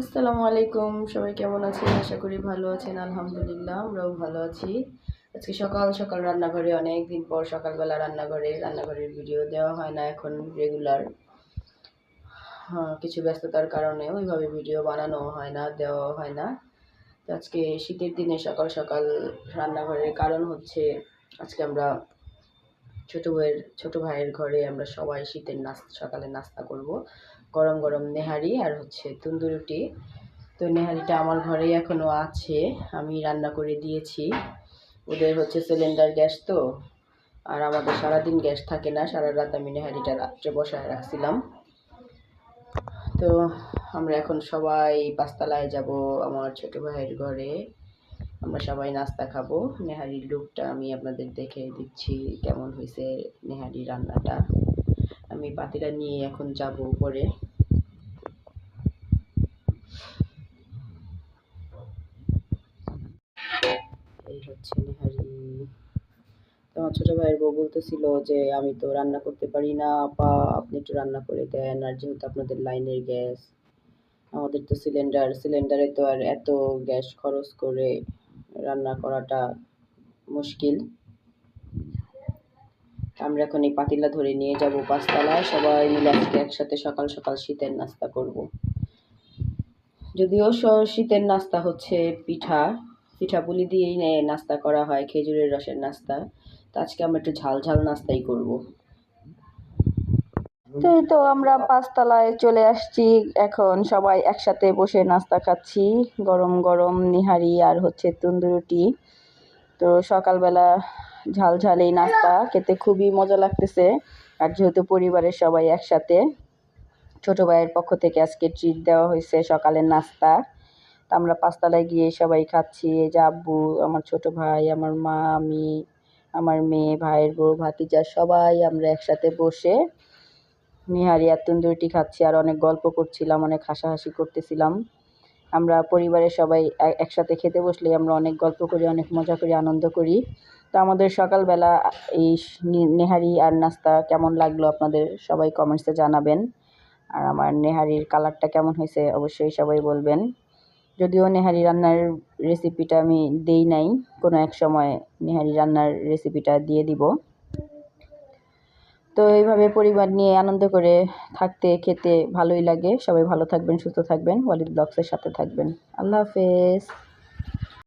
আসসালামু আলাইকুম, সবাই কেমন আছেন? আশা করি ভালো আছেন, আলহামদুলিল্লাহ, আমরাও ভালো আছি। আজকে সকাল সকাল রান্নাঘরে অনেক দিন পর সকালবেলা রান্নাঘরে, রান্নাঘরের ভিডিও দেওয়া হয় না এখন রেগুলার কিছু ব্যস্ততার কারণে ওইভাবে ভিডিও বানানো হয় না দেওয়া হয় না। আজকে শীতের দিনে সকাল সকাল রান্নাঘরের কারণ হচ্ছে, আজকে আমরা ছোটো ভাইয়ের ছোটো ভাইয়ের ঘরে আমরা সবাই শীতের নাস্তা সকালে নাস্তা করব। গরম গরম নেহারি আর হচ্ছে তন্দুরুটি। তো নেহারিটা আমার ঘরেই এখনও আছে, আমি রান্না করে দিয়েছি। ওদের হচ্ছে সিলিন্ডার গ্যাস তো, আর আমাদের সারাদিন গ্যাস থাকে না, সারা রাত আমি নেহারিটা রাত্রে বসায় রাখছিলাম। তো আমরা এখন সবাই পাঁচতলায় যাব আমার ছোটো ভাইয়ের ঘরে। আমরা সবাই নাস্তা খাব। নেহারির লুকটা আমি আপনাদের দেখে দিচ্ছি কেমন হয়েছে নেহারি রান্নাটা। আমি পাতিটা নিয়ে এখন যাব উপরে। এই হচ্ছে নেহারি। তোমার ছোটো ভাইয়ের বউ বলতেছিল যে, আমি তো রান্না করতে পারি না, আপা, আপনি একটু রান্না করে দেন, আর যেহেতু আপনাদের লাইনের গ্যাস, আমাদের তো সিলিন্ডার সিলিন্ডারে তো আর এত গ্যাস খরচ করে রান্না করাটা মুশকিল। আমরা এখন এই পাতিলা ধরে নিয়ে যাব পাঁচতলায়। সবাই মিলে আজকে একসাথে সকাল সকাল শীতের নাস্তা করব। যদিও শীতের নাস্তা হচ্ছে পিঠা। পিঠা পুলি দিয়েই নাস্তা করা হয়, খেজুরের রসের নাস্তা। তো আজকে আমরা একটু ঝাল ঝাল নাস্তাই করব। তো এই তো আমরা পাঁচতলায় চলে আসছি। এখন সবাই একসাথে বসে নাস্তা খাচ্ছি। গরম গরম নিহারি আর হচ্ছে তন্দুরুটি তো সকালবেলা ঝাল ঝাল এই নাস্তা। খেতে খুবই মজা লাগতেছে। আর যেহেতু পরিবারের সবাই একসাথে, ছোটো ভাইয়ের পক্ষ থেকে আজকে ট্রিট দেওয়া হয়েছে সকালের নাস্তা। তা আমরা পাঁচতলায় গিয়ে সবাই খাচ্ছি। এই যে আব্বু, আমার ছোটো ভাই, আমার মা, আমি, আমার মেয়ে, ভাইয়ের বউ, ভাতিজা সবাই আমরা একসাথে বসে নিহারি আর তন্দুরিটি খাচ্ছি, আর অনেক গল্প করছিলাম, অনেক হাসাহাসি করতেছিলাম। আমরা পরিবারের সবাই একসাথে খেতে বসলে আমরা অনেক গল্প করি, অনেক মজা করি, আনন্দ করি। তো আমাদের সকালবেলা এই নেহারি আর নাস্তা কেমন লাগল আপনাদের সবাই কমেন্টসে জানাবেন। আর আমার নেহারির কালারটা কেমন হয়েছে অবশ্যই সবাই বলবেন। যদিও নেহারি রান্নার রেসিপিটা আমি দেই নাই, কোনো এক সময় নেহারি রান্নার রেসিপিটা দিয়ে দিব। তো এইভাবে পরিবার নিয়ে আনন্দ করে থাকতে, খেতে ভালোই লাগে। সবাই ভালো থাকবেন, সুস্থ থাকবেন। ওয়ালিদ ব্লগসের সাথে থাকবেন। আল্লাহ হাফেজ।